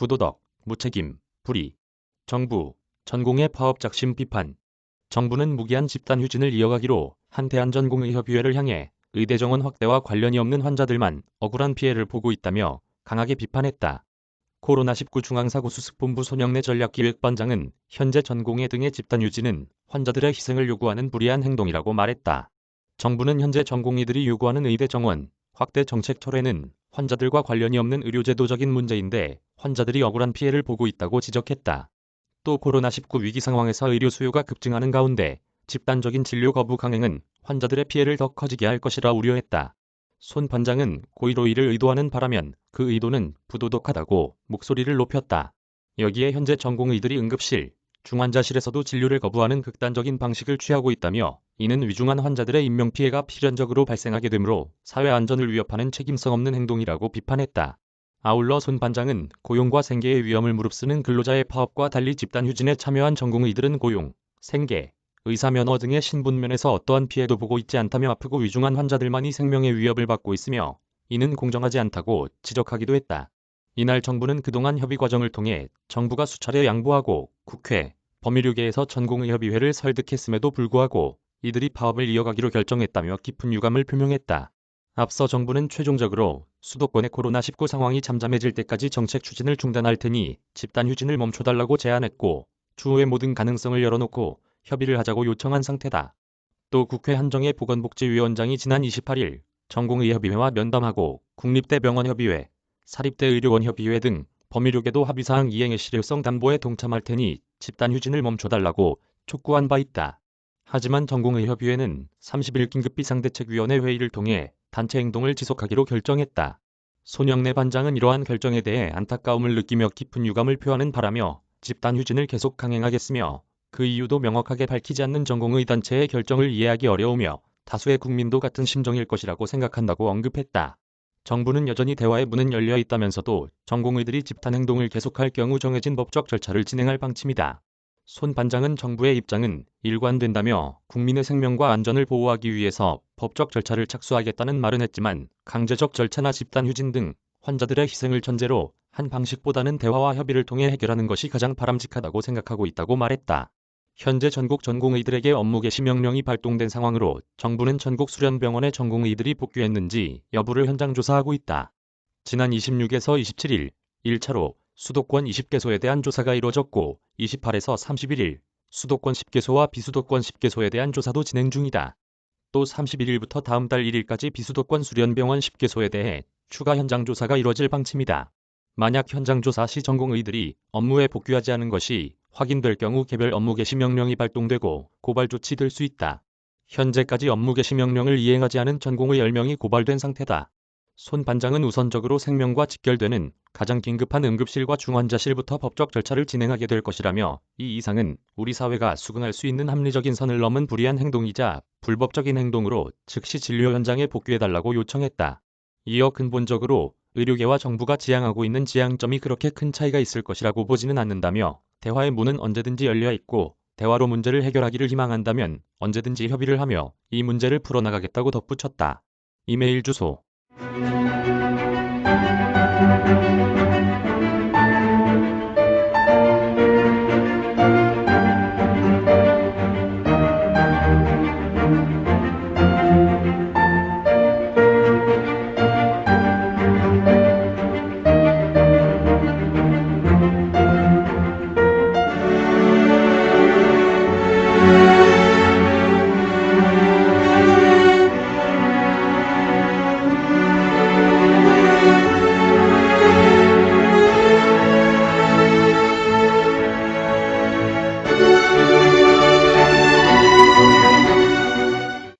부도덕, 무책임, 불의. 정부, 전공의 파업 작심 비판. 정부는 무기한 집단 휴진을 이어가기로 한대한전공의협의회를 향해 의대 정원 확대와 관련이 없는 환자들만 억울한 피해를 보고 있다며 강하게 비판했다. 코로나19 중앙사고수습본부 손영래 전략기획반장은 현재 전공의 등의 집단 유지는 환자들의 희생을 요구하는 불의한 행동이라고 말했다. 정부는 현재 전공의들이 요구하는 의대 정원 확대 정책 철회는 환자들과 관련이 없는 의료제도적인 문제인데 환자들이 억울한 피해를 보고 있다고 지적했다. 또 코로나19 위기 상황에서 의료 수요가 급증하는 가운데 집단적인 진료 거부 강행은 환자들의 피해를 더 커지게 할 것이라 우려했다. 손 반장은 고의로 이를 의도하는 바라면 그 의도는 부도덕하다고 목소리를 높였다. 여기에 현재 전공의들이 응급실, 중환자실에서도 진료를 거부하는 극단적인 방식을 취하고 있다며 이는 위중한 환자들의 인명피해가 필연적으로 발생하게 되므로 사회 안전을 위협하는 책임성 없는 행동이라고 비판했다. 아울러 손 반장은 고용과 생계의 위험을 무릅쓰는 근로자의 파업과 달리 집단 휴진에 참여한 전공의들은 고용, 생계, 의사 면허 등의 신분면에서 어떠한 피해도 보고 있지 않다며 아프고 위중한 환자들만이 생명의 위협을 받고 있으며 이는 공정하지 않다고 지적하기도 했다. 이날 정부는 그동안 협의 과정을 통해 정부가 수차례 양보하고 국회, 법률계에서 전공의협의회를 설득했음에도 불구하고 이들이 파업을 이어가기로 결정했다며 깊은 유감을 표명했다. 앞서 정부는 최종적으로 수도권의 코로나19 상황이 잠잠해질 때까지 정책 추진을 중단할 테니 집단 휴진을 멈춰달라고 제안했고 추후의 모든 가능성을 열어놓고 협의를 하자고 요청한 상태다. 또 국회 한정혜 보건복지위원장이 지난 28일 전공의협의회와 면담하고 국립대병원협의회, 사립대의료원협의회 등 법의료계도 합의사항 이행의 실효성 담보에 동참할 테니 집단 휴진을 멈춰달라고 촉구한 바 있다. 하지만 전공의협의회는 30일 긴급 비상대책위원회 회의를 통해 단체 행동을 지속하기로 결정했다. 손영래 반장은 이러한 결정에 대해 안타까움을 느끼며 깊은 유감을 표하는 바라며 집단 휴진을 계속 강행하겠으며 그 이유도 명확하게 밝히지 않는 전공의 단체의 결정을 이해하기 어려우며 다수의 국민도 같은 심정일 것이라고 생각한다고 언급했다. 정부는 여전히 대화의 문은 열려 있다면서도 전공의들이 집단 행동을 계속할 경우 정해진 법적 절차를 진행할 방침이다. 손 반장은 정부의 입장은 일관된다며 국민의 생명과 안전을 보호하기 위해서 법적 절차를 착수하겠다는 말은 했지만 강제적 절차나 집단 휴진 등 환자들의 희생을 전제로 한 방식보다는 대화와 협의를 통해 해결하는 것이 가장 바람직하다고 생각하고 있다고 말했다. 현재 전국 전공의들에게 업무 개시 명령이 발동된 상황으로 정부는 전국 수련병원의 전공의들이 복귀했는지 여부를 현장 조사하고 있다. 지난 26에서 27일 1차로 수도권 20개소에 대한 조사가 이뤄졌고 28에서 31일 수도권 10개소와 비수도권 10개소에 대한 조사도 진행 중이다. 또 31일부터 다음 달 1일까지 비수도권 수련병원 10개소에 대해 추가 현장 조사가 이뤄질 방침이다. 만약 현장 조사 시 전공의들이 업무에 복귀하지 않은 것이 확인될 경우 개별 업무 개시 명령이 발동되고 고발 조치될 수 있다. 현재까지 업무 개시 명령을 이행하지 않은 전공의 10명이 고발된 상태다. 손 반장은 우선적으로 생명과 직결되는 가장 긴급한 응급실과 중환자실부터 법적 절차를 진행하게 될 것이라며 이 이상은 우리 사회가 수긍할 수 있는 합리적인 선을 넘은 불의한 행동이자 불법적인 행동으로 즉시 진료 현장에 복귀해달라고 요청했다. 이어 근본적으로 의료계와 정부가 지향하고 있는 지향점이 그렇게 큰 차이가 있을 것이라고 보지는 않는다며 대화의 문은 언제든지 열려 있고 대화로 문제를 해결하기를 희망한다면 언제든지 협의를 하며 이 문제를 풀어나가겠다고 덧붙였다. 이메일 주소